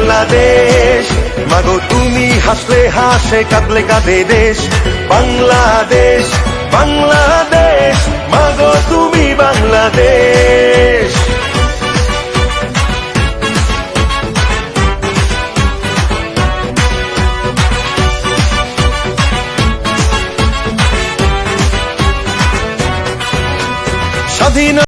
বাংলাদেশ। মাগো তুমি হাসলে হাসে কাঁদলে কাঁদে দেশ। বাংলাদেশ বাংলাদেশ মাগো তুমি বাংলাদেশ। স্বাধীন